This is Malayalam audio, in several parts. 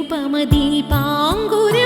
നിരുപമദീപാങ്കുരം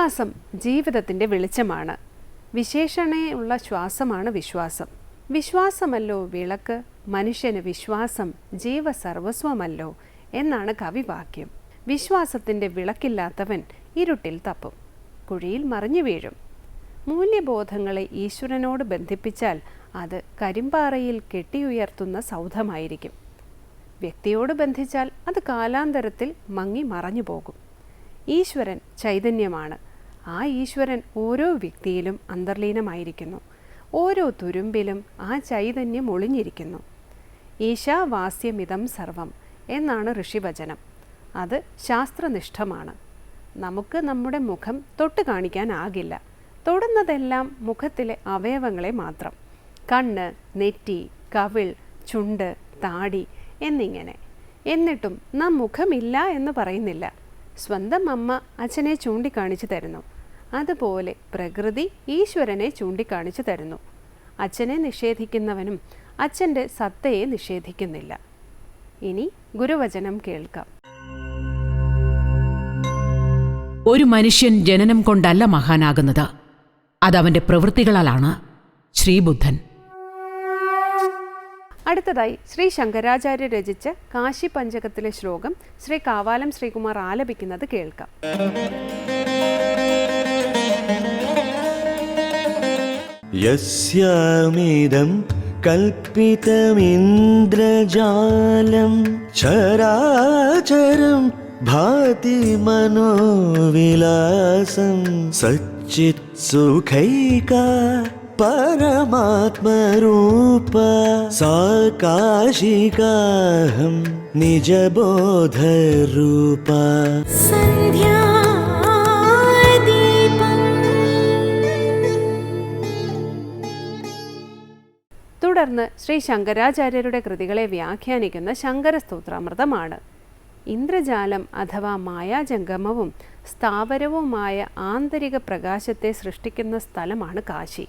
വിശ്വാസം ജീവിതത്തിന്റെ വെളിച്ചമാണ്. വിശേഷണയുള്ള ശ്വാസമാണ് വിശ്വാസം. വിശ്വാസമല്ലോ വിളക്ക് മനുഷ്യന് വിശ്വാസം ജീവസർവസ്വമല്ലോ എന്നാണ് കവിവാക്യം വിശ്വാസത്തിന്റെ വിളക്കില്ലാത്തവൻ ഇരുട്ടിൽ തപ്പും കുഴിയിൽ മറിഞ്ഞു വീഴും. മൂല്യബോധങ്ങളെ ഈശ്വരനോട് ബന്ധിപ്പിച്ചാൽ അത് കരിമ്പാറയിൽ കെട്ടിയുയർത്തുന്ന സൗധമായിരിക്കും. വ്യക്തിയോട് ബന്ധിച്ചാൽ അത് കാലാന്തരത്തിൽ മങ്ങി മറഞ്ഞു പോകും ഈശ്വരൻ ചൈതന്യമാണ്. ആ ഈശ്വരൻ ഓരോ വ്യക്തിയിലും അന്തർലീനമായിരിക്കുന്നു. ഓരോ തുരുമ്പിലും ആ ചൈതന്യം ഒളിഞ്ഞിരിക്കുന്നു. ഈശാവാസ്യമിതം സർവം എന്നാണ് ഋഷിവചനം. അത് ശാസ്ത്രനിഷ്ഠമാണ്. നമുക്ക് നമ്മുടെ മുഖം തൊട്ട് കാണിക്കാനാകില്ല. തൊടുന്നതെല്ലാം മുഖത്തിലെ അവയവങ്ങളെ മാത്രം. കണ്ണ് നെറ്റി കവിൾ ചുണ്ട് താടി എന്നിങ്ങനെ. എന്നിട്ടും നാം മുഖമില്ല എന്ന് പറയുന്നില്ല. സ്വന്തം അമ്മ അച്ഛനെ ചൂണ്ടിക്കാണിച്ചു തരുന്നു. അതുപോലെ പ്രകൃതി ഈശ്വരനെ ചൂണ്ടിക്കാണിച്ചു തരുന്നു. അച്ഛനെ നിഷേധിക്കുന്നവനും അച്ഛന്റെ സത്തയെ നിഷേധിക്കുന്നില്ല. ഇനി ഗുരുവചനം കേൾക്കാം. ഒരു മനുഷ്യൻ ജനനം കൊണ്ടല്ല മഹാനാകുന്നത്. അതവന്റെ പ്രവൃത്തികളാലാണ് ശ്രീബുദ്ധൻ. അടുത്തതായി ശ്രീ ശങ്കരാചാര്യ രചിച്ച കാശി പഞ്ചകത്തിലെ ശ്ലോകം ശ്രീ കാവാലം ശ്രീകുമാർ ആലപിക്കുന്നത് കേൾക്കാം. യസ്യാമിദം കൽപ്പിതമിന്ദ്രജാലം ചരാചരം ഭാതി മനോവിലാസം സച്ചിത് സുഖൈകാ പരമാത്മരൂപ സാകാശികാഹം നിജബോധരൂപ. തുടർന്ന് ശ്രീ ശങ്കരാചാര്യരുടെ കൃതികളെ വ്യാഖ്യാനിക്കുന്ന ശങ്കരസ്തോത്രാമൃതമാണ്. ഇന്ദ്രജാലം അഥവാ മായാജംഗമവും സ്ഥാവരവുമായ ആന്തരിക പ്രകാശത്തെ സൃഷ്ടിക്കുന്ന സ്ഥലമാണ് കാശി.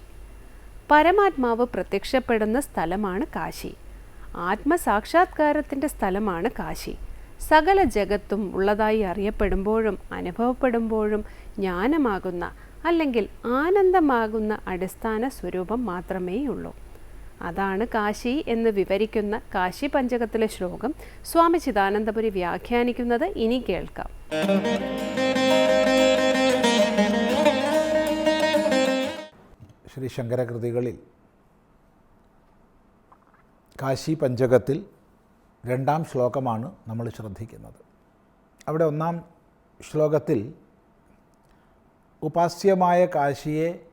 പരമാത്മാവ് പ്രത്യക്ഷപ്പെടുന്ന സ്ഥലമാണ് കാശി. ആത്മസാക്ഷാത്കാരത്തിന്റെ സ്ഥലമാണ് കാശി. സകല ജഗത്തും ഉള്ളതായി അറിയപ്പെടുമ്പോഴും അനുഭവപ്പെടുമ്പോഴും ജ്ഞാനമാകുന്ന അല്ലെങ്കിൽ ആനന്ദമാകുന്ന അടിസ്ഥാന സ്വരൂപം മാത്രമേ ഉള്ളൂ അതാണ് കാശി എന്ന് വിവരിക്കുന്ന കാശി പഞ്ചകത്തിലെ ശ്ലോകം സ്വാമി ചിദാനന്ദപുരി വ്യാഖ്യാനിക്കുന്നത് ഇനി കേൾക്കാം. ശ്രീ ശങ്കരകൃതികളിൽ കാശി പഞ്ചകത്തിൽ രണ്ടാം ശ്ലോകമാണ് നമ്മൾ ശ്രദ്ധിക്കുന്നത്. അവിടെ ഒന്നാം ശ്ലോകത്തിൽ ഉപാസ്യമായ കാശിയെ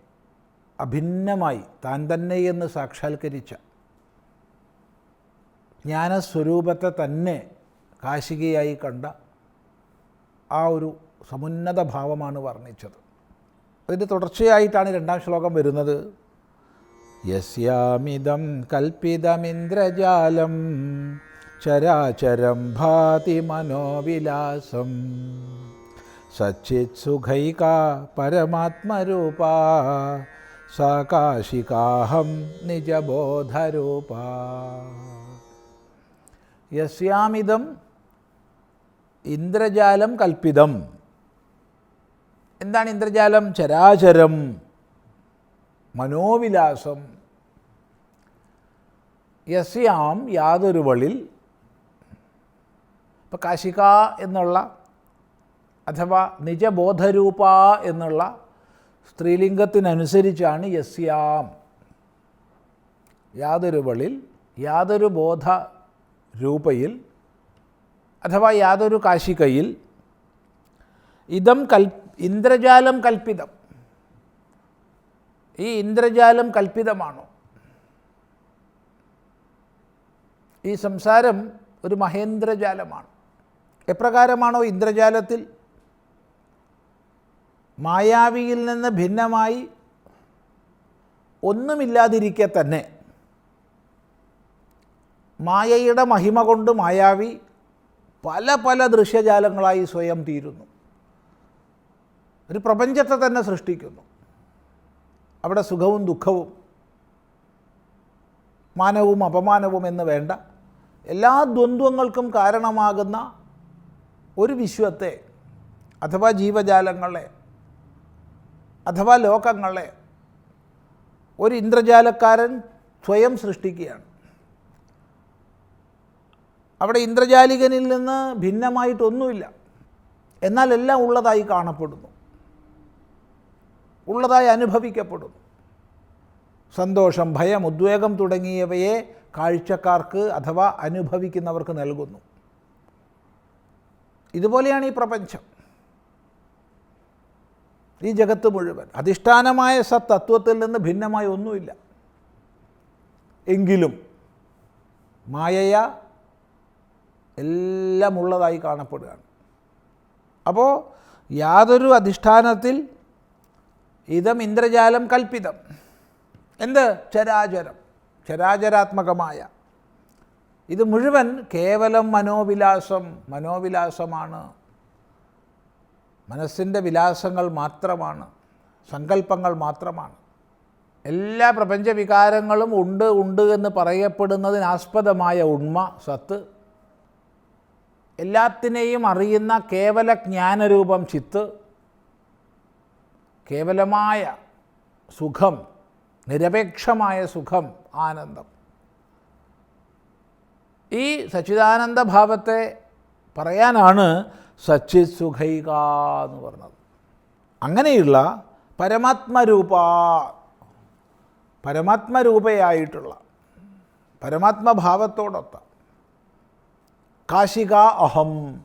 അഭിന്നമായി താൻ തന്നെ എന്ന് സാക്ഷാത്കരിച്ച ജ്ഞാനസ്വരൂപത്തെ തന്നെ കാശികയായി കണ്ട ആ ഒരു സമുന്നത ഭാവമാണ് വർണിച്ചത്. അതിന്റെ തുടർച്ചയായിട്ടാണ് രണ്ടാം ശ്ലോകം വരുന്നത്. യസ്യാമിതം കൽപ്പിതമിന്ദ്രജാലം ചരാചരം ഭാതി മനോവിലാസം. സച്ചിത് സുഖൈക പരമാത്മരൂപ സാകാശികാഹം നിജബോധരൂപ. യസ്യാമിതം ഇന്ദ്രജാലം കൽപ്പിതം എന്താണ് ഇന്ദ്രജാലം? ചരാചരം മനോവിലാസം. യസ്യാം യാതൊരുവളിൽ ഇപ്പം കാശിക എന്നുള്ള അഥവാ നിജബോധരൂപ എന്നുള്ള സ്ത്രീലിംഗത്തിനനുസരിച്ചാണ് യസ്യാം. യാതൊരുവളിൽ യാതൊരു ബോധ രൂപയിൽ അഥവാ യാതൊരു കാശികയിൽ. ഇതം കൽ ഇന്ദ്രജാലം കൽപ്പിതം. ഈ ഇന്ദ്രജാലം കൽപ്പിതമാണോ? ഈ സംസാരം ഒരു മഹേന്ദ്രജാലമാണ്. എപ്രകാരമാണോ ഇന്ദ്രജാലത്തിൽ? മായാവിയിൽ നിന്ന് ഭിന്നമായി ഒന്നുമില്ലാതിരിക്കെ തന്നെ മായയുടെ മഹിമ കൊണ്ട് മായാവി പല പല ദൃശ്യജാലങ്ങളായി സ്വയം തീരുന്നു. ഒരു പ്രപഞ്ചത്തെ തന്നെ സൃഷ്ടിക്കുന്നു. അവിടെ സുഖവും ദുഃഖവും മാനവും അപമാനവും എന്ന് വേണ്ട എല്ലാ ദ്വന്ദ്വങ്ങൾക്കും കാരണമാകുന്ന ഒരു വിശ്വത്തെ അഥവാ ജീവജാലങ്ങളെ അഥവാ ലോകങ്ങളെ ഒരു ഇന്ദ്രജാലക്കാരൻ സ്വയം സൃഷ്ടിക്കുകയാണ്. അവിടെ ഇന്ദ്രജാലികനിൽ നിന്ന് ഭിന്നമായിട്ടൊന്നുമില്ല. എന്നാൽ എല്ലാം ഉള്ളതായി കാണപ്പെടുന്നു. ഉള്ളതായി അനുഭവിക്കപ്പെടുന്നു. സന്തോഷം ഭയം ഉദ്വേഗം തുടങ്ങിയവയെ കാഴ്ചക്കാർക്ക് അഥവാ അനുഭവിക്കുന്നവർക്ക് നൽകുന്നു. ഇതുപോലെയാണ് ഈ പ്രപഞ്ചം. ഈ ജഗത്ത് മുഴുവൻ. അധിഷ്ഠാനമായ സത്തത്വത്തിൽ നിന്ന് ഭിന്നമായി ഒന്നുമില്ല. എങ്കിലും മായയ എല്ലാം ഉള്ളതായി കാണപ്പെടുകയാണ്. അപ്പോൾ യാതൊരു അധിഷ്ഠാനത്തിൽ ഇതം ഇന്ദ്രജാലം കൽപ്പിതം. എന്ത്? ചരാചരം. ചരാചരാത്മകമായ. ഇത് മുഴുവൻ കേവലം മനോവിലാസം മനോവിലാസമാണ്. മനസ്സിന്റെ വിലാസങ്ങൾ മാത്രമാണ്. സങ്കല്പങ്ങൾ മാത്രമാണ്. എല്ലാ പ്രപഞ്ചവികാരങ്ങളും ഉണ്ട് ഉണ്ട് എന്ന് പറയപ്പെടുന്നതിനാസ്പദമായ ഉണ്മ സത്ത് എല്ലാത്തിനെയും അറിയുന്ന കേവല ജ്ഞാനരൂപം ചിത്ത് കേവലമായ സുഖം നിരപേക്ഷമായ സുഖം ആനന്ദം. ഈ സച്ചിദാനന്ദ ഭാവത്തെ പറയാനാണ് സച്ചിത് സുഖൈക എന്ന് പറഞ്ഞത്. അങ്ങനെയുള്ള പരമാത്മരൂപ പരമാത്മരൂപയായിട്ടുള്ള പരമാത്മഭാവത്തോടൊത്ത കാശിക അഹം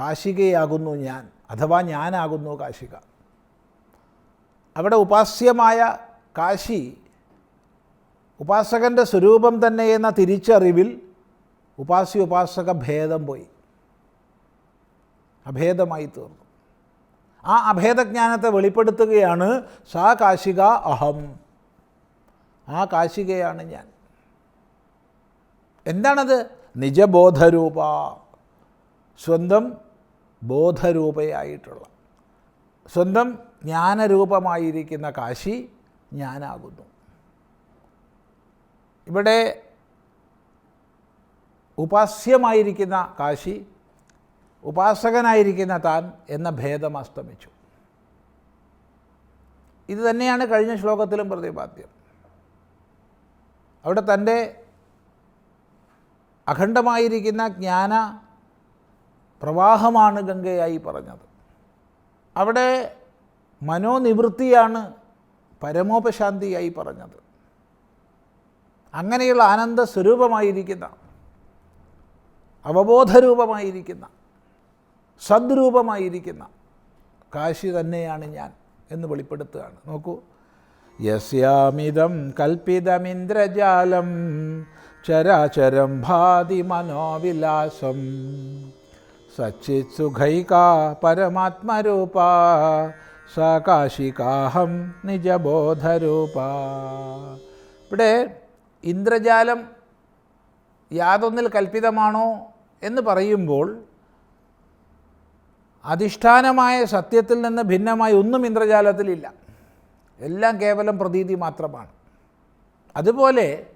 കാശികയാകുന്നു ഞാൻ. അഥവാ ഞാനാകുന്നു കാശിക. അവിടെ ഉപാസ്യമായ കാശി ഉപാസകന്റെ സ്വരൂപം തന്നെ എന്ന തിരിച്ചറിവിൽ ഉപാസ്യ ഉപാസക ഭേദം പോയി. അഭേദമായി തീർന്നു. ആ അഭേദജ്ഞാനത്തെ വെളിപ്പെടുത്തുകയാണ് സാ കാശിക അഹം. ആ കാശികയാണ് ഞാൻ. എന്താണത്? നിജബോധരൂപ. സ്വന്തം ബോധരൂപയായിട്ടുള്ള. സ്വന്തം ജ്ഞാനരൂപമായിരിക്കുന്ന കാശി ഞാനാകുന്നു. ഇവിടെ ഉപാസ്യമായിരിക്കുന്ന കാശി ഉപാസകനായിരിക്കുന്ന താൻ എന്ന ഭേദം അസ്തമിച്ചു. ഇത് തന്നെയാണ് കഴിഞ്ഞ ശ്ലോകത്തിലും പ്രതിപാദ്യം. അവിടെ തന്റെ അഖണ്ഡമായിരിക്കുന്ന ജ്ഞാന പ്രവാഹമാണ് ഗംഗയായി പറഞ്ഞത്. അവിടെ മനോനിവൃത്തിയാണ് പരമോപശാന്തിയായി പറഞ്ഞത്. അങ്ങനെയുള്ള ആനന്ദ സ്വരൂപമായിരിക്കുന്ന അവബോധരൂപമായിരിക്കുന്ന സദ്രൂപമായിരിക്കുന്ന കാശി തന്നെയാണ് ഞാൻ എന്ന് വെളിപ്പെടുത്തുകയാണ്. നോക്കൂ. യസ്യാമിതം കൽപ്പിതമിന്ദ്രജാലം ചരാചരം ഭാതി മനോവിലാസം സച്ചിത് സുഖൈകാ പരമാത്മരൂപ സകാശികാഹം നിജബോധരൂപ. ഇവിടെ ഇന്ദ്രജാലം യാതൊന്നിൽ കൽപ്പിതമാണോ എന്ന് പറയുമ്പോൾ അധിഷ്ഠാനമായ സത്യത്തിൽ നിന്ന് ഭിന്നമായി ഒന്നും ഇന്ദ്രജാലത്തിലില്ല. എല്ലാം കേവലം പ്രതീതി മാത്രമാണ്. അതുപോലെ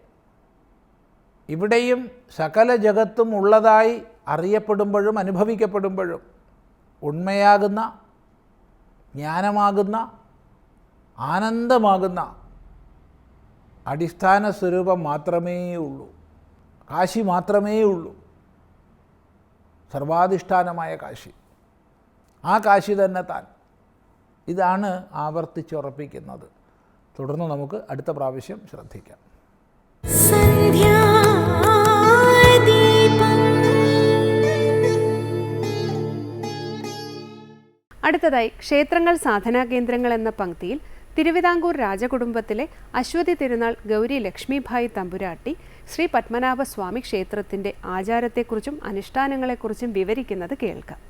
ഇവിടെയും സകല ജഗത്തും ഉള്ളതായി അറിയപ്പെടുമ്പോഴും അനുഭവിക്കപ്പെടുമ്പോഴും ഉണ്മയാകുന്ന ജ്ഞാനമാകുന്ന ആനന്ദമാകുന്ന അടിസ്ഥാന സ്വരൂപം മാത്രമേ ഉള്ളൂ. കാശി മാത്രമേ ഉള്ളൂ. സർവാധിഷ്ഠാനമായ കാശി. ആ കാശി തന്നെ താൻ. ഇതാണ് ആവർത്തിച്ചുറപ്പിക്കുന്നത്. തുടർന്ന് നമുക്ക് അടുത്ത പ്രാവശ്യം ശ്രദ്ധിക്കാം. അടുത്തതായി ക്ഷേത്രങ്ങൾ സാധനാ കേന്ദ്രങ്ങൾ എന്ന പങ്ക്തിയിൽ തിരുവിതാംകൂർ രാജകുടുംബത്തിലെ അശ്വതി തിരുനാൾ ഗൗരി ലക്ഷ്മിഭായ് തമ്പുരാട്ടി ശ്രീ പത്മനാഭസ്വാമി ക്ഷേത്രത്തിന്റെ ആചാരത്തെക്കുറിച്ചും അനുഷ്ഠാനങ്ങളെക്കുറിച്ചും വിവരിക്കുന്നത് കേൾക്കാം.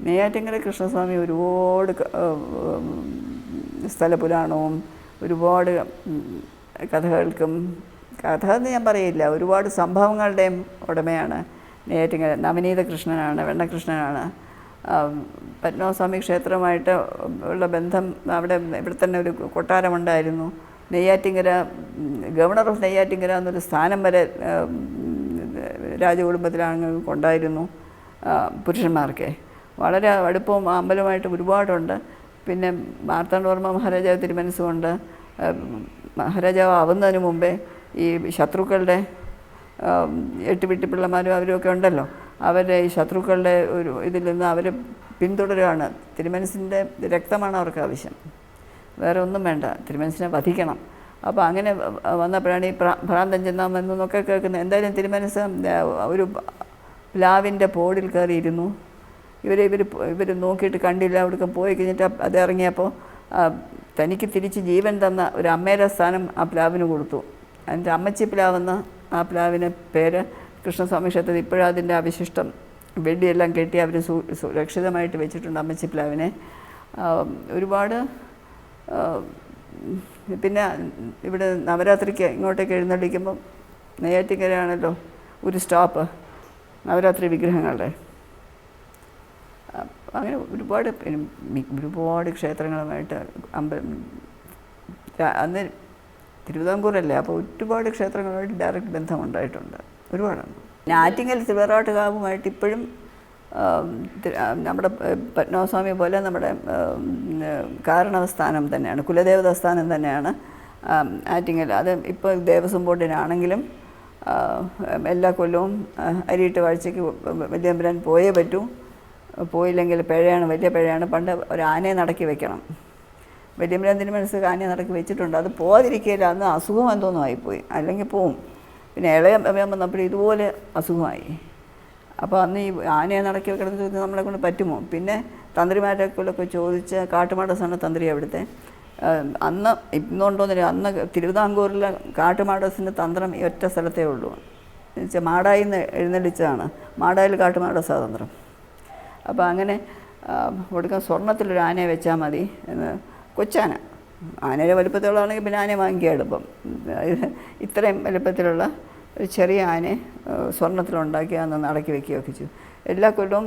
നെയ്യാറ്റിങ്കര കൃഷ്ണസ്വാമി ഒരുപാട് സ്ഥലപുരാണവും ഒരുപാട് കഥകൾക്കും കഥ എന്ന് ഞാൻ പറയില്ല. ഒരുപാട് സംഭവങ്ങളുടെയും ഉടമയാണ് നെയ്യാറ്റിങ്കര. നവനീത കൃഷ്ണനാണ് വെണ്ണകൃഷ്ണനാണ് പത്മസ്വാമി ക്ഷേത്രമായിട്ട് ഉള്ള ബന്ധം അവിടെ ഇവിടെ തന്നെ ഒരു കൊട്ടാരമുണ്ടായിരുന്നു. നെയ്യാറ്റിങ്കര ഉം, ഗവർണർ ഓഫ് നെയ്യാറ്റിങ്കര എന്നൊരു സ്ഥാനം വരെ ഉം, കൊണ്ടായിരുന്നു പുരുഷന്മാർക്ക്. വളരെ അടുപ്പവും അമ്പലമായിട്ട് ഒരുപാടുണ്ട്. പിന്നെ മാർത്താണ്ഡവർമ്മ മഹാരാജാവ് തിരുമനസ്സുമുണ്ട് മഹാരാജാവ് ആവുന്നതിന് മുമ്പേ ഈ ശത്രുക്കളുടെ എട്ടുവിട്ടി എട്ട് പിള്ളമാരും അവരുമൊക്കെ ഉണ്ടല്ലോ. അവരെ ഈ ശത്രുക്കളുടെ ഒരു ഇതിൽ നിന്ന് അവർ പിന്തുടരുകയാണ് തിരുമനസിന്റെ രക്തമാണ് അവർക്ക് ആവശ്യം. വേറെ ഒന്നും വേണ്ട. തിരുമനസിനെ വധിക്കണം. അപ്പോൾ അങ്ങനെ വന്നപ്പോഴാണ് ഈ ഭ്രാന്തൻ ചെന്നാമെന്നൊക്കെ കേൾക്കുന്നത്. എന്തായാലും തിരുമനസ് ഒരു പ്ലാവിന്റെ പോടിൽ കയറിയിരുന്നു. ഇവർ ഇവർ ഇവർ നോക്കിയിട്ട് കണ്ടില്ല. അവിടേക്ക് പോയി കഴിഞ്ഞിട്ട് അത് ഇറങ്ങിയപ്പോൾ തനിക്ക് തിരിച്ച് ജീവൻ തന്ന ഒരു അമ്മയുടെ സ്ഥാനം ആ പ്ലാവിന് കൊടുത്തു. അതിന്റെ അമ്മച്ചി പ്ലാവെന്ന് ആ പ്ലാവിന് പേര് കൃഷ്ണസ്വാമി ക്ഷേത്രത്തിൽ ഇപ്പോഴും അതിന്റെ അവശിഷ്ടം. വെടിയെല്ലാം കെട്ടി അവർ സുരക്ഷിതമായിട്ട് വെച്ചിട്ടുണ്ട് അമ്മച്ചി പ്ലാവിനെ ഒരുപാട് പിന്നെ ഇവിടെ നവരാത്രിക്ക് ഇങ്ങോട്ടേക്ക് എഴുന്നള്ളിക്കുമ്പം നെയ്യാറ്റിക്കരയാണല്ലോ ഒരു സ്റ്റോപ്പ് നവരാത്രി വിഗ്രഹങ്ങളുടെ. അങ്ങനെ ഒരുപാട് ഒരുപാട് ക്ഷേത്രങ്ങളുമായിട്ട് അമ്പലം അന്ന് തിരുവിതാംകൂറല്ലേ? അപ്പോൾ ഒരുപാട് ക്ഷേത്രങ്ങളുമായിട്ട് ഡയറക്റ്റ് ബന്ധമുണ്ടായിട്ടുണ്ട് ഒരുപാടുണ്ട് ആറ്റിങ്ങൽ തിരുവറാട്ടുകാവുമായിട്ട് ഇപ്പോഴും നമ്മുടെ പത്മസ്വാമി പോലെ നമ്മുടെ കാരണവസ്ഥാനം തന്നെയാണ്. കുലദേവതാസ്ഥാനം തന്നെയാണ് ആറ്റിങ്ങൽ. അത് ഇപ്പോൾ ദേവസ്വം ബോർഡിനാണെങ്കിലും എല്ലാ കൊല്ലവും അരിയിട്ട് വാഴ്ചയ്ക്ക് വലിയമ്പരാൻ പോയേ പറ്റൂ. പോയില്ലെങ്കിൽ പിഴയാണ് വലിയ പിഴയാണ്. പണ്ട് ഒരു ആനയെ നടക്കി വെക്കണം. വലിയമ്പരാൻ മനസ്സ് ആനയെ നടക്കി വെച്ചിട്ടുണ്ട്. അത് പോകാതിരിക്കുകയില്ല അന്ന് അസുഖം എന്തോന്നും ആയിപ്പോയി അല്ലെങ്കിൽ പോവും. പിന്നെ ഇളയ അമ്മയം വന്നപ്പോൾ ഇതുപോലെ അസുഖമായി. അപ്പോൾ അന്ന് ഈ ആനയെ നടക്കി എന്ന് ചോദിച്ചാൽ നമ്മളെ കൊണ്ട് പറ്റുമോ? പിന്നെ തന്ത്രിമാരൊക്കെ ചോദിച്ച് കാട്ടുമാടസാണ് തന്ത്രി അവിടുത്തെ അന്ന് അന്ന് ഇന്നുണ്ടോന്നില്ല അന്ന് തിരുവിതാംകൂറിലെ കാട്ടുമാടസിന്റെ തന്ത്രം ഒറ്റ സ്ഥലത്തേ ഉള്ളൂ. എന്നുവെച്ചാൽ മാടായിൽ നിന്ന് എഴുന്നള്ളിച്ചതാണ്. മാടായിൽ കാട്ടുമാടസാ തന്ത്രം. അപ്പോൾ അങ്ങനെ കൊടുക്കാൻ സ്വർണത്തിലൊരു ആനയെ വെച്ചാൽ മതി എന്ന് കൊച്ചാന ആനയുടെ വലുപ്പത്തിലുള്ളതാണെങ്കിൽ പിന്നെ ആനയെ വാങ്ങിക്കുക എളുപ്പം ഇത് ഇത്രയും വലുപ്പത്തിലുള്ള ഒരു ചെറിയ ആനയെ സ്വർണത്തിലുണ്ടാക്കി അന്ന് അടക്കി വെക്കുകയൊക്കെ ചെയ്തു. എല്ലാ കൊല്ലവും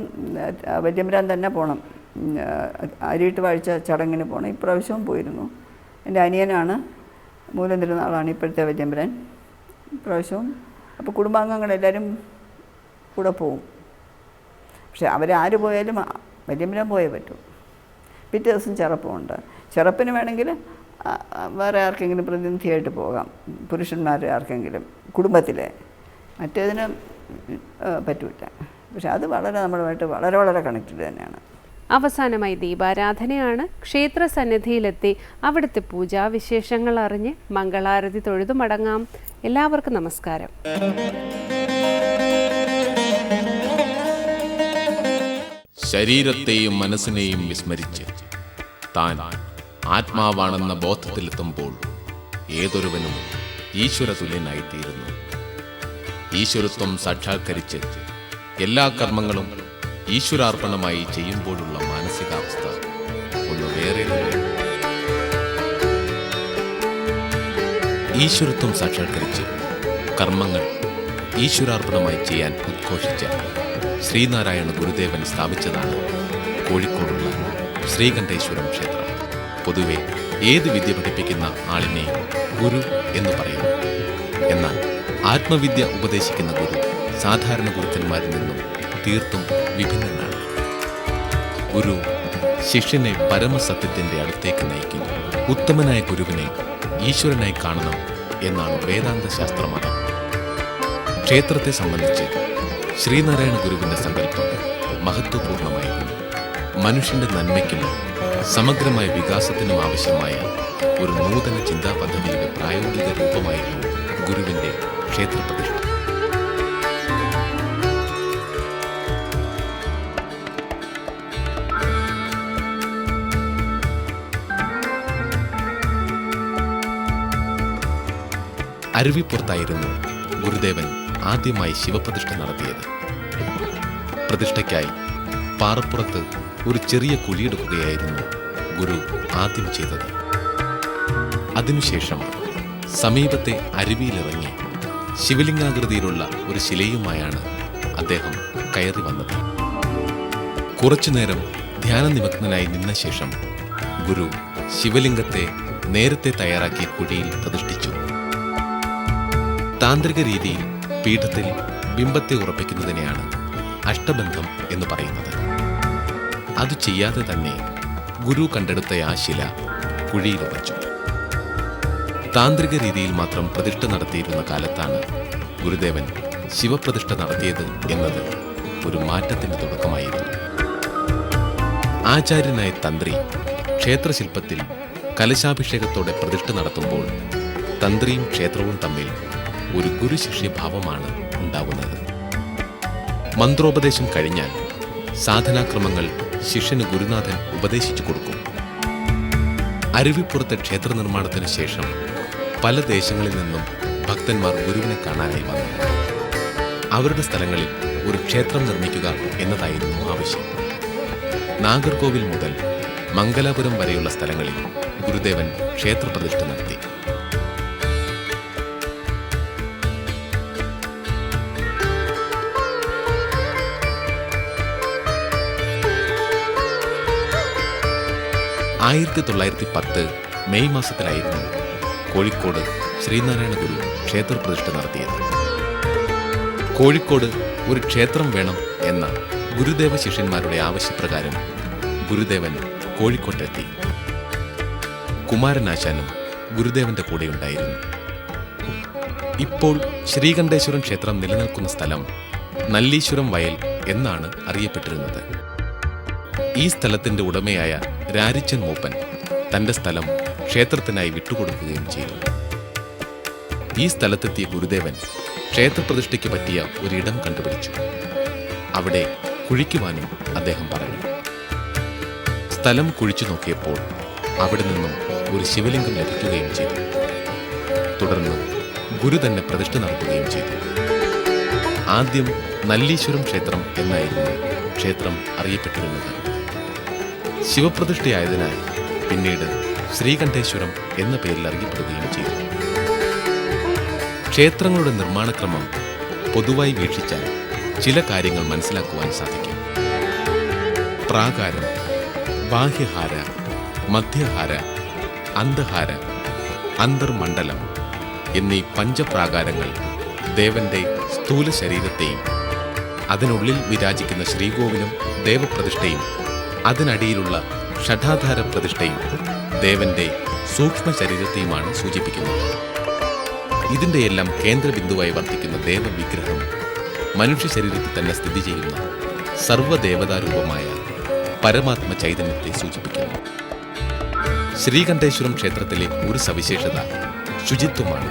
വല്യമ്പരാൻ തന്നെ പോകണം. അരിയിട്ട് വാഴ്ച ചടങ്ങിന് പോകണം. ഇപ്രാവശ്യവും പോയിരുന്നു. എന്റെ അനിയനാണ് മൂലം തിരുനാളാണ് ഇപ്പോഴത്തെ വല്യമ്പരാൻ ഇപ്രാവശ്യവും അപ്പോൾ കുടുംബാംഗങ്ങളെല്ലാവരും കൂടെ പോവും. പക്ഷെ അവരാര് പോയാലും വല്യമ്പരാൻ പോയേ പറ്റൂ. പിറ്റേ ദിവസം ചെറുപ്പമുണ്ട് ചെറുപ്പിന് വേണമെങ്കിൽ വേറെ ആർക്കെങ്കിലും പ്രതിനിധിയായിട്ട് പോകാം. പുരുഷന്മാരെ ആർക്കെങ്കിലും കുടുംബത്തിലെ. മറ്റേതിന് പറ്റൂല. പക്ഷെ അത് വളരെ നമ്മളുമായിട്ട് വളരെ വളരെ കണക്റ്റഡ് തന്നെയാണ്. അവസാനമായി ദീപാരാധനയാണ്. ക്ഷേത്ര സന്നിധിയിലെത്തി അവിടുത്തെ പൂജാവിശേഷങ്ങൾ അറിഞ്ഞ് മംഗളാരതി തൊഴുതു മടങ്ങാം. എല്ലാവർക്കും നമസ്കാരം. ശരീരത്തെയും മനസ്സിനെയും വിസ്മരിച്ച് താൻ ആത്മാവാണെന്ന ബോധത്തിലെത്തുമ്പോൾ ഏതൊരുവനും ഈശ്വര തുല്യനായിത്തീരുന്നു ഈശ്വരത്വം സാക്ഷാത്കരിച്ച് എല്ലാ കർമ്മങ്ങളും ഈശ്വരാർപ്പണമായി ചെയ്യുമ്പോഴുള്ള മാനസികാവസ്ഥ ഒന്ന് വേറെ ഈശ്വരത്വം സാക്ഷാത്കരിച്ച് കർമ്മങ്ങൾ ഈശ്വരാർപ്പണമായി ചെയ്യാൻ ഉദ്ഘോഷിച്ച ശ്രീനാരായണ ഗുരുദേവൻ സ്ഥാപിച്ചതാണ് കോഴിക്കോടുള്ള ശ്രീകണ്ഠേശ്വരം ക്ഷേത്രം. പൊതുവെ ഏത് വിദ്യ പഠിപ്പിക്കുന്ന ആളിനെയും ഗുരു എന്ന് പറയുന്നു. എന്നാൽ ആത്മവിദ്യ ഉപദേശിക്കുന്ന ഗുരു സാധാരണ ഗുരുക്കന്മാരിൽ നിന്നും തീർത്തും വിഭിന്നനാണ്. ഗുരു ശിഷ്യനെ പരമസത്യത്തിന്റെ അടുത്തേക്ക് നയിക്കുന്നു. ഉത്തമനായ ഗുരുവിനെ ഈശ്വരനായി കാണണം എന്നാണ് വേദാന്ത ശാസ്ത്രമതം. ക്ഷേത്രത്തെ സംബന്ധിച്ച് ശ്രീനാരായണ ഗുരുവിന്റെ സങ്കല്പം മഹത്വപൂർണമായിരുന്നു. മനുഷ്യന്റെ നന്മയ്ക്കും സമഗ്രമായ വികാസത്തിനും ആവശ്യമായ ഒരു നൂതന ചിന്താ പദ്ധതിയുടെ പ്രായോഗിക രൂപമായിരുന്നു ഗുരുവിന്റെ ക്ഷേത്രപ്രതിഷ്ഠ. അരുവിപ്പുറത്തായിരുന്നു ഗുരുദേവൻ ആദ്യമായി ശിവപ്രതിഷ്ഠ നടത്തിയത്. പ്രതിഷ്ഠയ്ക്കായി പാറപ്പുറത്ത് ഒരു ചെറിയ കുഴിയെടുക്കുകയായിരുന്നു ഗുരു ആദ്യം ചെയ്തത്. അതിനുശേഷം സമീപത്തെ അരുവിയിലിറങ്ങി ശിവലിംഗാകൃതിയിലുള്ള ഒരു ശിലയുമായാണ് അദ്ദേഹം കയറി വന്നത്. കുറച്ചുനേരം ധ്യാനനിമഗ്നനായി നിന്ന ശേഷം ഗുരു ശിവലിംഗത്തെ നേരത്തെ തയ്യാറാക്കിയ കുഴിയിൽ പ്രതിഷ്ഠിച്ചു. താന്ത്രിക രീതിയിൽ പീഠത്തിൽ ബിംബത്തെ ഉറപ്പിക്കുന്നതിനെയാണ് അഷ്ടബന്ധം എന്ന് പറയുന്നത്. അത് ചെയ്യാതെ തന്നെ ഗുരു കണ്ടെടുത്ത ആ ശില കുഴിയിൽ വച്ചു. താന്ത്രിക രീതിയിൽ മാത്രം പ്രതിഷ്ഠ നടത്തിയിരുന്ന കാലത്താണ് ഗുരുദേവൻ ശിവപ്രതിഷ്ഠ നടത്തിയത് എന്നത് ഒരു മാറ്റത്തിന്റെ തുടക്കമായിരുന്നു. ആചാര്യനായ തന്ത്രി ക്ഷേത്രശില്പത്തിൽ കലശാഭിഷേകത്തോടെ പ്രതിഷ്ഠ നടത്തുമ്പോൾ തന്ത്രിയും ക്ഷേത്രവും തമ്മിൽ ഒരു ഗുരുശിഷ്യഭാവമാണ് ഉണ്ടാകുന്നത് മന്ത്രോപദേശം കഴിഞ്ഞാൽ സാധനാക്രമങ്ങൾ ശിഷ്യന് ഗുരുനാഥൻ ഉപദേശിച്ചു കൊടുക്കും. അരുവിപ്പുറത്തെ ക്ഷേത്ര നിർമ്മാണത്തിന് ശേഷം പല ദേശങ്ങളിൽ നിന്നും ഭക്തന്മാർ ഗുരുവിനെ കാണാനായി വന്നു. അവരുടെ സ്ഥലങ്ങളിൽ ഒരു ക്ഷേത്രം നിർമ്മിക്കുക എന്നതായിരുന്നു ആവശ്യം. നാഗർകോവിൽ മുതൽ മംഗലാപുരം വരെയുള്ള സ്ഥലങ്ങളിൽ ഗുരുദേവൻ ക്ഷേത്രപ്രതിഷ്ഠ നടത്തി. ആയിരത്തി തൊള്ളായിരത്തി പത്ത് മെയ് മാസത്തിലായിരുന്നു കോഴിക്കോട് ശ്രീനാരായണ ഗുരു ക്ഷേത്രപ്രതിഷ്ഠ നടത്തിയത്. കോഴിക്കോട് ഒരു ക്ഷേത്രം വേണം എന്ന ഗുരുദേവ ശിഷ്യന്മാരുടെ ആവശ്യപ്രകാരം ഗുരുദേവൻ കോഴിക്കോട്ടെത്തി. കുമാരനാശാനും ഗുരുദേവന്റെ കൂടെയുണ്ടായിരുന്നു ഇപ്പോൾ ശ്രീകണ്ഠേശ്വരം ക്ഷേത്രം നിലനിൽക്കുന്ന സ്ഥലം നല്ലീശ്വരം വയൽ എന്നാണ് അറിയപ്പെട്ടിരുന്നത്. ഈ സ്ഥലത്തിന്റെ ഉടമയായ രാരിച്ചൻ മൂപ്പൻ തന്റെ സ്ഥലം ക്ഷേത്രത്തിനായി വിട്ടുകൊടുക്കുകയും ചെയ്തു. ഈ സ്ഥലത്തെത്തിയ ഗുരുദേവൻ ക്ഷേത്രപ്രതിഷ്ഠയ്ക്ക് പറ്റിയ ഒരിടം കണ്ടുപിടിച്ചു. അവിടെ കുഴിക്കുവാനും അദ്ദേഹം പറഞ്ഞു. സ്ഥലം കുഴിച്ചു നോക്കിയപ്പോൾ അവിടെ നിന്നും ഒരു ശിവലിംഗം ലഭിക്കുകയും ചെയ്തു. തുടർന്ന് ഗുരു തന്നെ പ്രതിഷ്ഠ നടത്തുകയും ചെയ്തു. ആദ്യം നല്ലീശ്വരം ക്ഷേത്രം എന്നായിരുന്നു ക്ഷേത്രം അറിയപ്പെട്ടിരുന്നത്. ശിവപ്രതിഷ്ഠയായതിനാൽ പിന്നീട് ശ്രീകണ്ഠേശ്വരം എന്ന പേരിൽ അറിയപ്പെടുകയും ചെയ്തു. ക്ഷേത്രങ്ങളുടെ നിർമ്മാണക്രമം പൊതുവായി വീക്ഷിച്ചാൽ ചില കാര്യങ്ങൾ മനസ്സിലാക്കുവാൻ സാധിക്കും. പ്രാകാരം ബാഹ്യഹാര മധ്യഹാര അന്തഹാര അന്തർമണ്ഡലം എന്നീ പഞ്ചപ്രാകാരങ്ങൾ ദേവന്റെ സ്ഥൂല ശരീരത്തെയും അതിനുള്ളിൽ വിരാജിക്കുന്ന ശ്രീകോവിലും ദേവപ്രതിഷ്ഠയും അതിനടിയിലുള്ള ഷഠാധാര പ്രതിഷ്ഠയും ദേവന്റെ സൂക്ഷ്മ ശരീരത്തെയുമാണ് സൂചിപ്പിക്കുന്നത്. ഇതിന്റെയെല്ലാം കേന്ദ്രബിന്ദുവായി വർത്തിക്കുന്ന ദേവവിഗ്രഹം മനുഷ്യ ശരീരത്തിൽ തന്നെ സ്ഥിതി ചെയ്യുന്ന സർവദേവതാരൂപമായ പരമാത്മ ചൈതന്യത്തെ സൂചിപ്പിക്കുന്നു. ശ്രീകണ്ഠേശ്വരം ക്ഷേത്രത്തിലെ ഒരു സവിശേഷത ശുചിത്വമാണ്.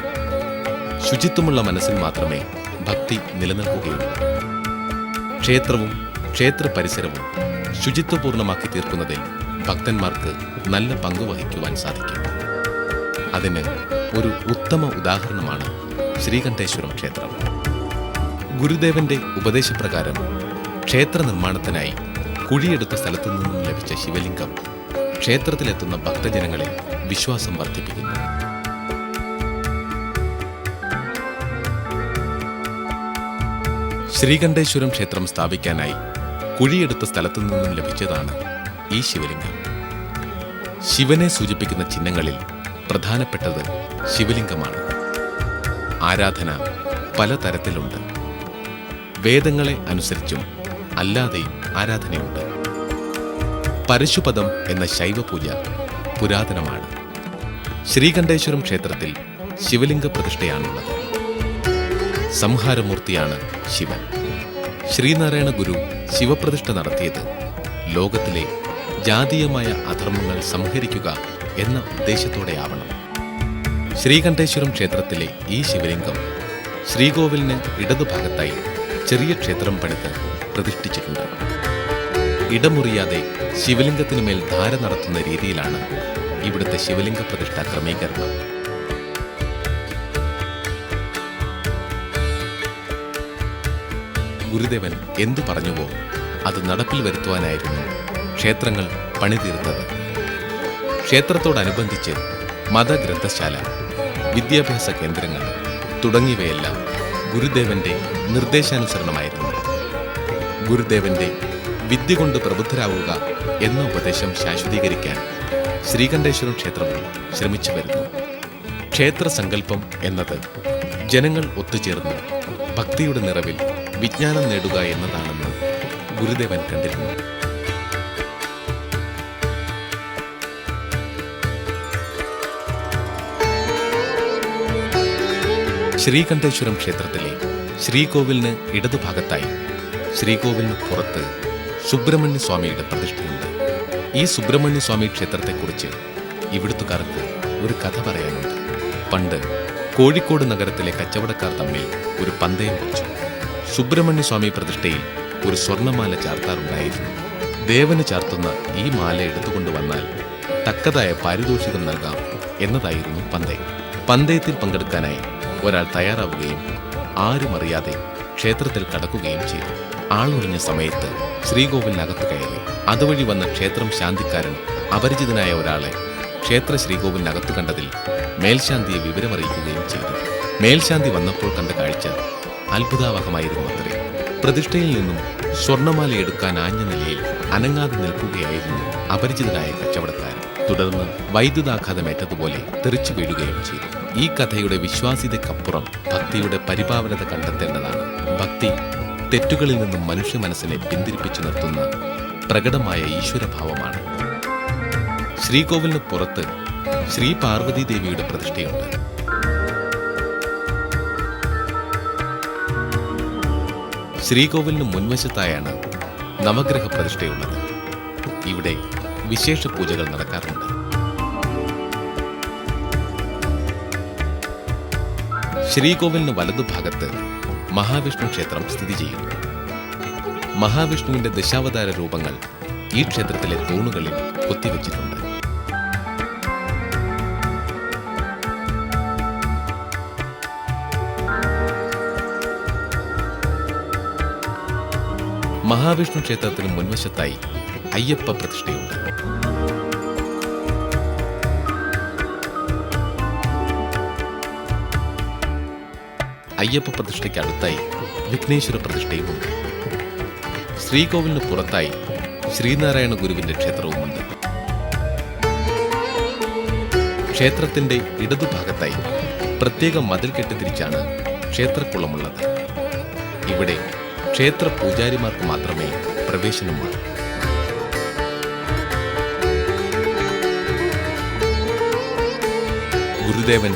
ശുചിത്വമുള്ള മനസ്സിൽ മാത്രമേ ഭക്തി നിലനിൽക്കുകയുള്ളൂ. ക്ഷേത്രവും ക്ഷേത്ര പരിസരവും ശുചിത്വപൂർണമാക്കി തീർക്കുന്നതിൽ ഭക്തന്മാർക്ക് നല്ല പങ്ക് വഹിക്കുവാൻ സാധിക്കും. അതിന് ഒരു ഉത്തമ ഉദാഹരണമാണ് ശ്രീകണ്ഠേശ്വരം ക്ഷേത്രം. ഗുരുദേവന്റെ ഉപദേശപ്രകാരം ക്ഷേത്ര നിർമ്മാണത്തിനായി കുഴിയെടുത്ത സ്ഥലത്തു നിന്നും ലഭിച്ച ശിവലിംഗം ക്ഷേത്രത്തിലെത്തുന്ന ഭക്തജനങ്ങളിൽ വിശ്വാസം വർദ്ധിപ്പിക്കുന്നു. ശ്രീകണ്ഠേശ്വരം ക്ഷേത്രം സ്ഥാപിക്കാനായി കുഴിയെടുത്ത സ്ഥലത്തു നിന്നും ലഭിച്ചതാണ് ഈ ശിവലിംഗം. ശിവനെ സൂചിപ്പിക്കുന്ന ചിഹ്നങ്ങളിൽ പ്രധാനപ്പെട്ടത് ശിവലിംഗമാണ്. ആരാധന പലതരത്തിലുണ്ട്. വേദങ്ങളെ അനുസരിച്ചും അല്ലാതെയും ആരാധനയുണ്ട്. പരശുപദം എന്ന ശൈവപൂജ പുരാതനമാണ്. ശ്രീകണ്ഠേശ്വരം ക്ഷേത്രത്തിൽ ശിവലിംഗ പ്രതിഷ്ഠയാണുള്ളത്. സംഹാരമൂർത്തിയാണ് ശിവൻ. ശ്രീനാരായണ ഗുരു ശിവപ്രതിഷ്ഠ നടത്തിയത്. ലോകത്തിലെ ജാതീയമായ അധർമ്മങ്ങൾ സംഹരിക്കുക എന്ന ഉദ്ദേശത്തോടെയാവണം. ശ്രീകണ്ഠേശ്വരം ക്ഷേത്രത്തിലെ ഈ ശിവലിംഗം ശ്രീകോവിലിന് ഇടതുഭാഗത്തായി ചെറിയ ക്ഷേത്രം പണിത് പ്രതിഷ്ഠിച്ചിട്ടുണ്ട്. ഇടമുറിയാതെ ശിവലിംഗത്തിനുമേൽ ധാര നടത്തുന്ന രീതിയിലാണ് ഇവിടുത്തെ ശിവലിംഗ പ്രതിഷ്ഠ ക്രമീകരണം. ഗുരുദേവൻ എന്തു പറഞ്ഞുവോ അത് നടപ്പിൽ വരുത്തുവാനായിരുന്നു ക്ഷേത്രങ്ങൾ പണിതീർത്തത്. ക്ഷേത്രത്തോടനുബന്ധിച്ച് മതഗ്രന്ഥശാല വിദ്യാഭ്യാസ കേന്ദ്രങ്ങൾ തുടങ്ങിയവയെല്ലാം ഗുരുദേവന്റെ നിർദ്ദേശാനുസരണമായിരുന്നു. ഗുരുദേവന്റെ വിദ്യ കൊണ്ട് പ്രബുദ്ധരാവുക എന്ന ഉപദേശം ശാശ്വതീകരിക്കാൻ ശ്രീകണ്ഠേശ്വരം ക്ഷേത്രം ശ്രമിച്ചു വരുന്നു. ക്ഷേത്ര സങ്കല്പം എന്നത് ജനങ്ങൾ ഒത്തുചേർന്ന് ഭക്തിയുടെ നിറവിൽ വിജ്ഞാനം നേടുക എന്നതാണെന്ന് ഗുരുദേവൻ കണ്ടിരുന്നു. ശ്രീകണ്ഠേശ്വരം ക്ഷേത്രത്തിലെ ശ്രീകോവിലിന് ഇടതുഭാഗത്തായി ശ്രീകോവിലിന് പുറത്ത് സുബ്രഹ്മണ്യ സ്വാമിയുടെ പ്രതിഷ്ഠയുണ്ട്. ഈ സുബ്രഹ്മണ്യ സ്വാമി ക്ഷേത്രത്തെക്കുറിച്ച് ഇവിടുത്തുകാർക്ക് ഒരു കഥ പറയാനുണ്ട്. പണ്ട് കോഴിക്കോട് നഗരത്തിലെ കച്ചവടക്കാർ തമ്മിൽ ഒരു പന്തയം വെച്ചു. സുബ്രഹ്മണ്യ സ്വാമി പ്രതിഷ്ഠയിൽ ഒരു സ്വർണമാല ചാർത്താറുണ്ടായിരുന്നു. ദേവന് ചാർത്തുന്ന ഈ മാല എടുത്തുകൊണ്ട് വന്നാൽ തക്കതായ പാരിതോഷികം നൽകാം എന്നതായിരുന്നു പന്തയം പന്തയത്തിൽ പങ്കെടുക്കാനായി ഒരാൾ തയ്യാറാവുകയും ആരും അറിയാതെ ക്ഷേത്രത്തിൽ കടക്കുകയും ചെയ്തു. ആളൊഴിഞ്ഞ സമയത്ത് ശ്രീകോവിലിനകത്ത് കയറി അതുവഴി വന്ന ക്ഷേത്രം ശാന്തിക്കാരൻ അപരിചിതനായ ഒരാളെ ക്ഷേത്ര ശ്രീകോവിലിനകത്ത് കണ്ടതിൽ മേൽശാന്തിയെ വിവരമറിയിക്കുകയും ചെയ്തു. മേൽശാന്തി വന്നപ്പോൾ കണ്ട കാഴ്ച അത്ഭുതാവഹമായിരുന്നു അത്രേ പ്രതിഷ്ഠയിൽ നിന്നും സ്വർണമാല എടുക്കാൻ ആഞ്ഞ നിലയിൽ അനങ്ങാതെ നിൽക്കുകയായിരുന്നു അപരിചിതരായ കച്ചവടക്കാരൻ തുടർന്ന് വൈദ്യുതാഘാതമേറ്റതുപോലെ തെറിച്ചു വീഴുകയും ചെയ്തു. ഈ കഥയുടെ വിശ്വാസ്യതയ്ക്കപ്പുറം ഭക്തിയുടെ പരിപാവനത കണ്ടെത്തേണ്ടതാണ്. ഭക്തി തെറ്റുകളിൽ നിന്നും മനുഷ്യ മനസ്സിനെ പിന്തിരിപ്പിച്ചു നിർത്തുന്ന പ്രകടമായ ഈശ്വരഭാവമാണ്. ശ്രീകോവിലിന് പുറത്ത് ശ്രീ പാർവതി ദേവിയുടെ പ്രതിഷ്ഠയുണ്ട്. ശ്രീകോവിലിന് മുൻവശത്തായാണ് നവഗ്രഹ പ്രതിഷ്ഠയുള്ളത് ഇവിടെ വിശേഷ പൂജകൾ നടക്കാറുണ്ട്. ശ്രീകോവിലിന് വലതുഭാഗത്ത് മഹാവിഷ്ണു ക്ഷേത്രം സ്ഥിതി ചെയ്യുന്നു. മഹാവിഷ്ണുവിന്റെ ദശാവതാര രൂപങ്ങൾ ഈ ക്ഷേത്രത്തിലെ തൂണുകളിൽ കൊത്തിവെച്ചിട്ടുണ്ട്. മഹാവിഷ്ണു ക്ഷേത്രത്തിന് മുൻവശത്തായി അയ്യപ്പ പ്രതിഷ്ഠയുണ്ട്. അയ്യപ്പ പ്രതിഷ്ഠയ്ക്ക് അടുത്തായി വിഘ്നേശ്വര പ്രതിഷ്ഠയുമുണ്ട്. ശ്രീകോവിലിന് പുറത്തായി ശ്രീനാരായണ ഗുരുവിന്റെ ക്ഷേത്രവുമുണ്ട്. ക്ഷേത്രത്തിന്റെ ഇടതുഭാഗത്തായി പ്രത്യേക മതിൽ കെട്ടിത്തിരിച്ചാണ് ക്ഷേത്രക്കുളമുള്ളത്. ഇവിടെ ക്ഷേത്ര പൂജാരിമാർക്ക് മാത്രമേ പ്രവേശനമുള്ളൂ. ഗുരുദേവൻ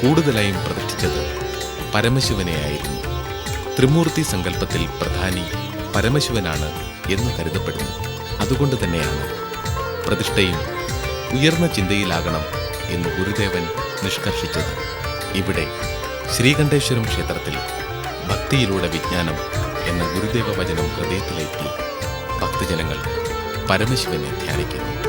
കൂടുതലായും പ്രതിഷ്ഠിച്ചത് പരമശിവനെയായിരുന്നു ത്രിമൂർത്തി സങ്കല്പത്തിൽ പ്രധാനി പരമശിവനാണ് എന്ന് കരുതപ്പെടുന്നു. അതുകൊണ്ട് തന്നെയാണ് പ്രതിഷ്ഠയും ഉയർന്ന ചിന്തയിലാകണം എന്ന് ഗുരുദേവൻ നിഷ്കർഷിച്ചത്. ഇവിടെ ശ്രീകണ്ഠേശ്വരം ക്ഷേത്രത്തിൽ ഭക്തിയിലൂടെ വിജ്ഞാനം എന്ന ഗുരുദേവ വചനം ഹൃദയത്തിലേറ്റി ഭക്തജനങ്ങൾ പരമശിവനെ ധ്യാനിക്കുന്നു.